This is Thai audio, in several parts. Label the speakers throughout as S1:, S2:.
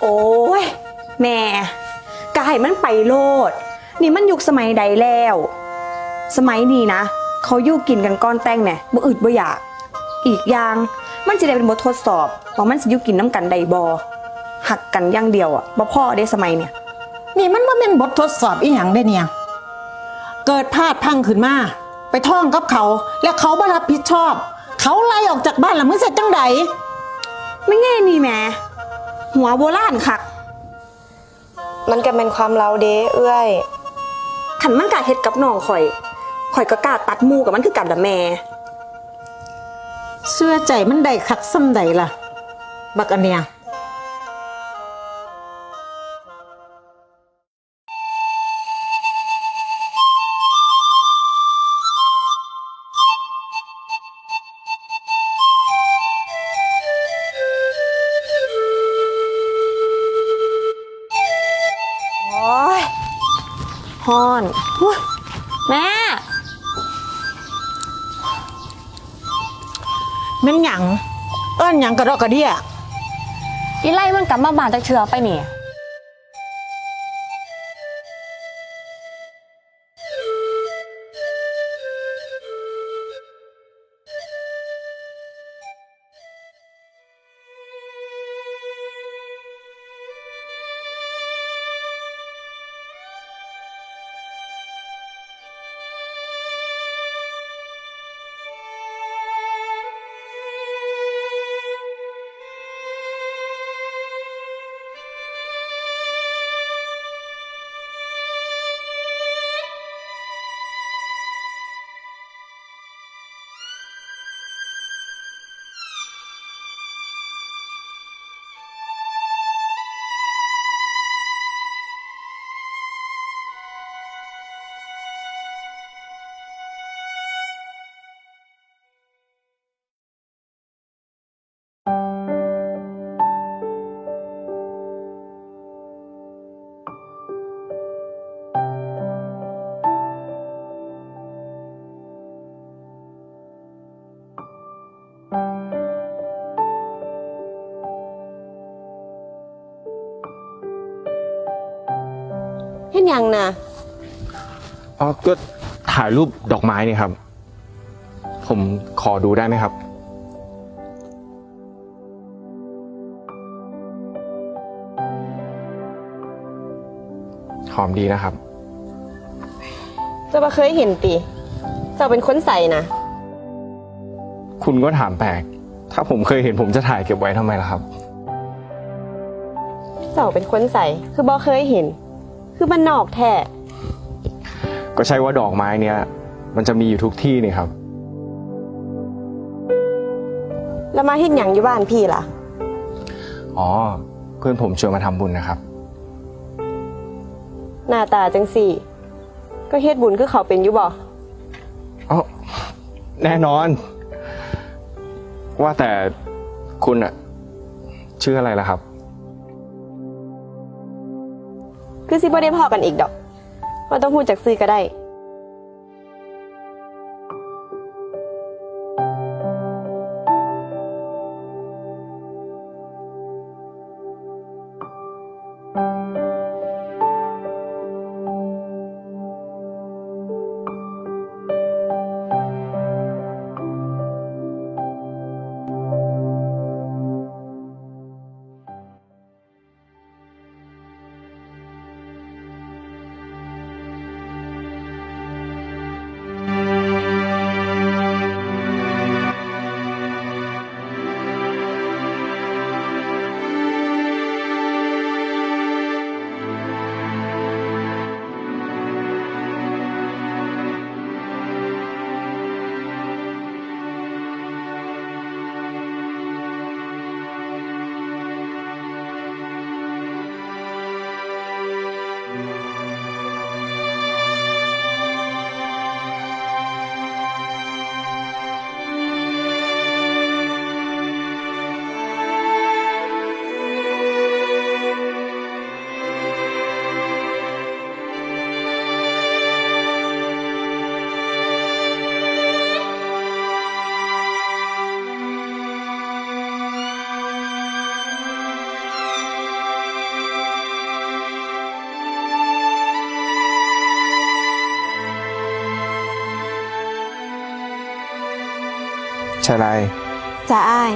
S1: โอ้ยแม่กายมันไปโลด นี่มันยุคสมัยใดแล้ว สมัยนี้นะ เขาอยู่กินกันก้อนแต่งเนี่ยบ่อึดบ่อยาก อีกอย่างมันจะได้เป็นบททดสอบว่ามันสิอยู่กินน้ำกันใดบอหักกันอย่างเดียวอะบ่พ่อได้สมัยเนี่ย
S2: นี่มันว่าเป็นบททดสอบอีหยังได้เนี่ย เกิดพลาดพลังขึ้นมา ไปท่องกับเขา แล้วเขาบ่รับผิดชอบ เขาไล่ออกจากบ้านแล้วมึงเสร็จจังใด
S1: ไม่แง่นี่แหม่ หัวโบราณคัก
S3: มันก็เป็นความเราเด้เอื้อย
S1: ขันมันกล้าเฮ็ดกับน้องข่อย ข่อยก็กล้าตัดหมูกับมันคือกันละแม่
S2: เสื้อใจมันได้คักซ้ำใดล่ะ บักอันเนีย
S1: ยั
S2: งกระดอกกระเดีย
S1: อีไล่มันกลับมาบ้านจากเชือไปนี่
S3: เห็นยังนะ
S4: อ๋อก็ถ่ายรูปดอกไม้นี่ครับ ผมขอดูได้ไหมครับ หอมดีนะครับ
S3: เจะมาเคยเห็นติเจ้าเป็นคนใส่นะ
S4: คุณก็ถามแปลก ถ้าผมเคยเห็นผมจะถ่ายเก็บไว้ทำไมล่ะครับ
S3: เจ้าเป็นคนใส่คือบ่เคยเห็น คือมันนอกแท้
S4: ก็ใช่ว่าดอกไม้เนี้ยมันจะมีอยู่ทุกที่นี่ครับ
S3: แล้วมาเห็นหยังอยู่บ้านพี่ล่ะ
S4: อ๋อ เพื่อนผมชวนมาทำบุญนะครับ
S3: หน้าตาจังสี่ ก็เฮ็ดบุญคือเขาเป็นอยู่บ่
S4: อ๋อ แน่นอน ว่าแต่คุณอะชื่ออะไรล่ะครับ
S3: คือสิบ่ได้พอกันอีกดอกเราต้องพูดจากซื้อก็ได้
S4: ชายไร
S5: จะอ้าย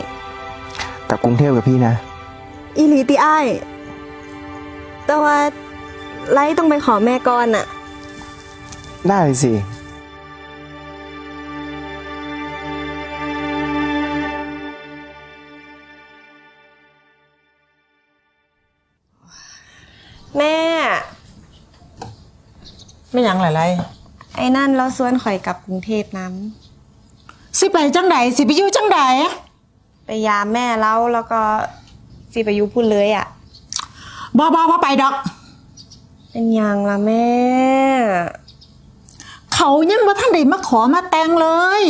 S4: กลับกรุงเทพกับพี่นะ
S5: อีหลีติอ้าย แต่ว่าไล่ต้องไปขอแม่ก่อนอะ
S4: ได้สิ
S5: แม่
S2: ไม่หยังหลาย
S5: ไอ้นั่นเราส่วนข่อยกลับกรุงเทพน้
S2: ๆ สิไปจังใดสิไปอยู่จังใดำ
S5: ไปยามแม่แล้วแล้วก็สิไปอยุพูดเลยอะ
S2: บ่บ่บ่ไปดอก
S5: เป็นหยังล่ะแม่
S2: เขายังบ่ทันได้มาขอมาแต่งเลย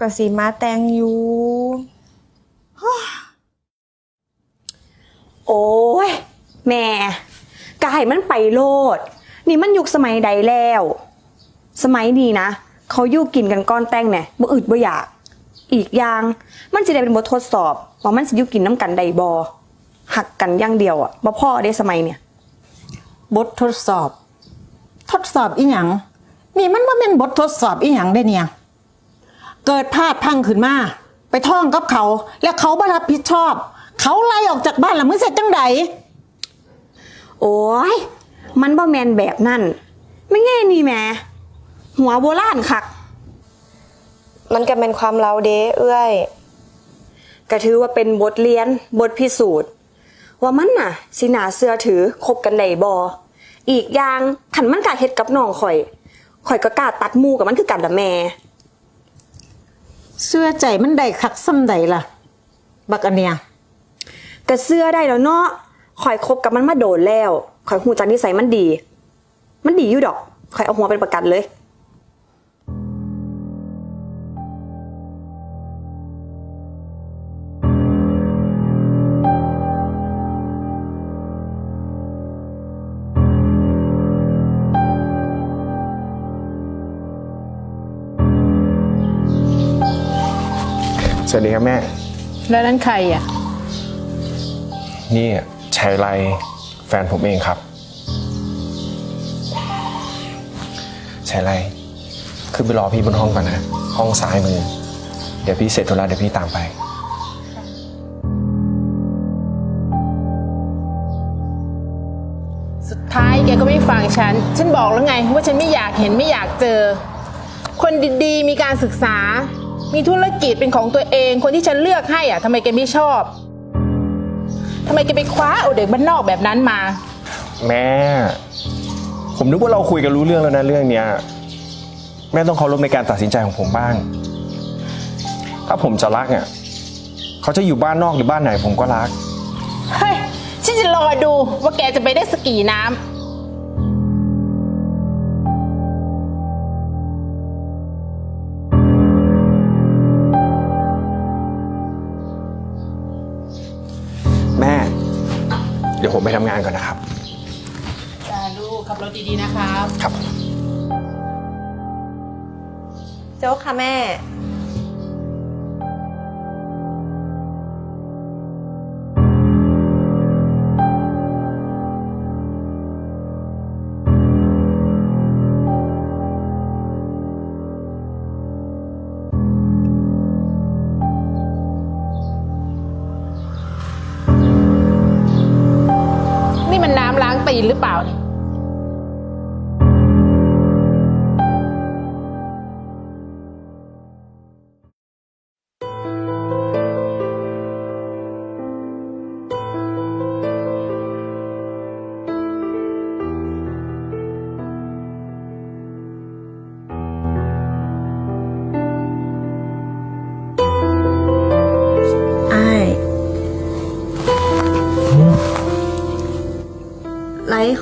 S5: ก็สีมาแตงอยู่
S1: โอ้ย แม่กายมันไปโลด นี่มันยุคสมัยใดแล้ว สมัยนี้นะ เขาอยู่กินกันก้อนแต่งเนี่ยบ่อึดบ่อยาก อีกอย่างมันจะได้เป็นบททดสอบว่ามันสิอยู่กินน้ำกันใดบอหักกันอย่างเดียวอะบ่พ่อได้สมัยเนี่ย
S2: บททดสอบ ทดสอบอีหยังนี่มันว่าเป็นบททดสอบอีหยังได้เนี่ย เกิดพลาดพลังขึ้นมา ไปท่องกับเขา แล้วเขาบ่รับผิดชอบ เขาไล่ออกจากบ้านแล้วมึงเสร็จจังใด
S1: โอ้ยมันบ่แมนแบบนั่นไม่แง่นี่แหม่ หัวโบราณคัก
S5: มันก็เป็นความเราเด้เอื้อย
S1: ก็ถือว่าเป็นบทเรียนบทพิสูจน์ ว่ามันน่ะ สินาเสื้อถือคบกันได้บออีกอย่างขันมันกล้าเฮ็ดกับน้องข่อย ข่อยก็กล้าตัดหมูกับมันคือกันละแม่
S2: เสื้อใจมันได้คักซ้ำใดล่ะ บักอันเนีย
S1: ก็เสื้อได้แล้วเนาะข่อยคบกับมันมาโดนแล้ว ข่อยหูจักนิสัยมันดี มันดีอยู่ดอก ข่อยเอาหัวเป็นประกันเลย
S4: สวัสดีครับแม่
S6: แล้วนั่นใครอะ
S4: นี่ชัยไรแฟนผมเองครับชัยไรขึ้นไปรอพี่บนห้องก่อนนะ ห้องซ้ายมือ เดี๋ยวพี่เสร็จธุระเดี๋ยวพี่ตามไป
S6: สุดท้ายแกก็ไม่ฟังฉัน ฉันบอกแล้วไงว่าฉันไม่อยากเห็นไม่อยากเจอ คนดีๆ มีการศึกษา มีธุรกิจเป็นของตัวเอง คนที่ฉันเลือกให้อะทำไมแกไม่ชอบทำไมแกไปคว้าเอาเด็กบ้านนอกแบบนั้นมา
S4: แม่ ผมนึกว่าเราคุยกันรู้เรื่องแล้วนะเรื่องเนี้ย แม่ต้องเคารพในการตัดสินใจของผมบ้าง ถ้าผมจะรักอะเขาจะอยู่บ้านนอกหรือบ้านไหนผมก็รัก
S6: เฮ้ยฉันจะรอดูว่าแกจะไปได้สกี่น้ำ
S4: เดี๋ยวผมไปทำงานก่อนนะครับ
S6: จ้าลูกขับรถดีๆนะครับ
S4: ครับ
S5: โจ๊กค่ะแม่
S6: น้ำล้างตีนหรือเปล่าเนี่ย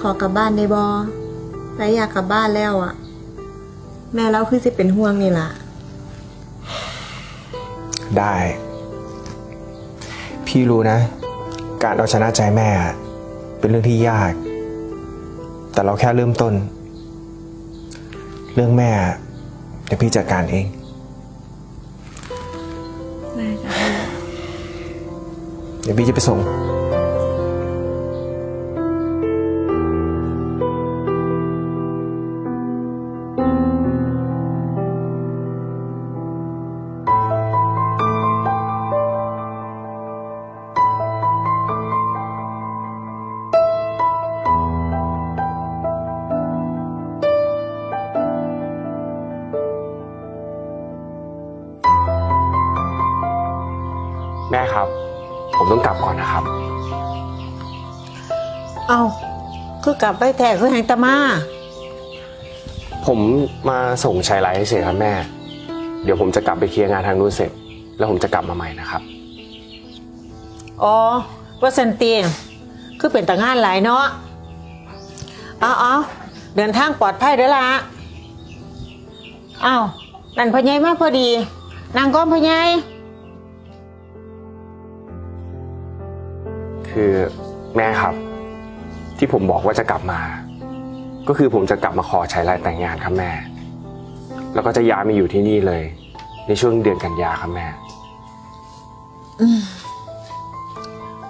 S5: ขอกลับบ้านได้บอไลอยากกลับบ้านแล้วอะแม่เราคือสิเป็นห่วงนี่ล่ะ
S4: ได้ พี่รู้นะ การเอาชนะใจแม่เป็นเรื่องที่ยาก แต่เราแค่เริ่มต้น เรื่องแม่เดี๋ยวพี่จัดการเองเดี๋ยวพี่จะไปส่ง ต้องกลับก่อนนะครับ
S2: เอาคือกลับไปแท้คือแหงตะมา
S4: ผมมาส่งชายไลท์ให้เสร็จครับแม่ เดี๋ยวผมจะกลับไปเคลียร์งานทางนู้นเสร็จ แล้วผมจะกลับมาใหม่นะครับ
S2: อ๋อว่าสันตีคือเป็นตางานหลายเนาะเอาเอาเดินทางปลอดภัยเด้อละอ้าวนั่นพ่อใหญ่มาพอดี นางก้อมพ่อใหญ่
S4: คือแม่ครับ ที่ผมบอกว่าจะกลับมา ก็คือผมจะกลับมาขอใช้รายแต่งงานครับแม่ แล้วก็จะย้ายมาอยู่ที่นี่เลย ในช่วงเดือนกันยาครับแม่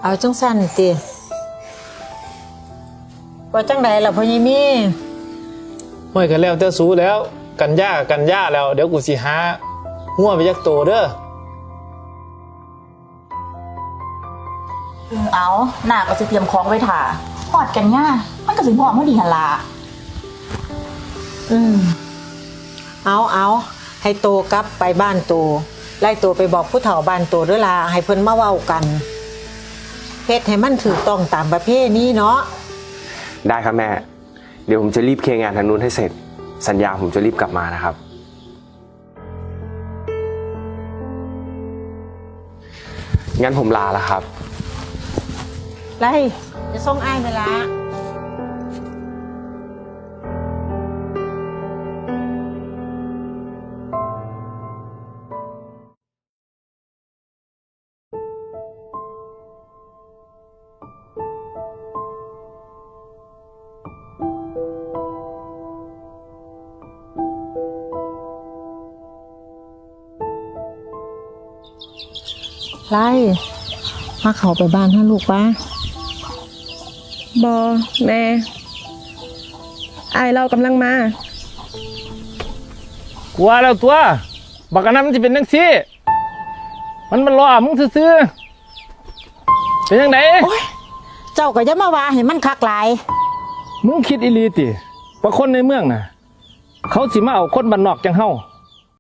S2: เอาจังสั้นติว่าจังใดล่ะพ่อใหญ่มี
S7: ห้วยกันแล้วเต้าสูแล้ว กันย่ากันย่าแล้ว เดี๋ยวกูสิหาหัวไปยักโตเด้อ
S8: เออเอาหน้าก็สิเตรียมของไว้ถ่าหอดกันง่ามันก็สิหอมพอดีหันละ
S2: อืมเอาเอาให้โตกลับไปบ้านโตไล่โตไปบอกผู้เฒ่าบ้านโตเด้วยล่ะให้เพิ่นมาเว้ากันเฮ็ดให้มันถูกต้องตามประเพณีเนาะ
S4: ได้ครับแม่ เดี๋ยวผมจะรีบเคลียร์งานทางนู้นให้เสร็จ สัญญาผมจะรีบกลับมานะครับ งั้นผมลาแล้วครับ
S2: ไล่จะส่งอ้ายไปละไล่มาเขาไปบ้านท่านลูกป้า
S9: บอแม่อายเรากำลังมา
S7: กลัวแล้วตัว บักอันนั้นมันจะเป็นจังซี่ มันมันรอมึงซื่อๆเป็นยังไง
S2: เจ้าก็จะมาว่าให้มันคักหลาย
S7: มึงคิดอีหลีติว่าคนในเมืองน่ะ เขาสิมาเอาคนบ้านนอกจังเฮา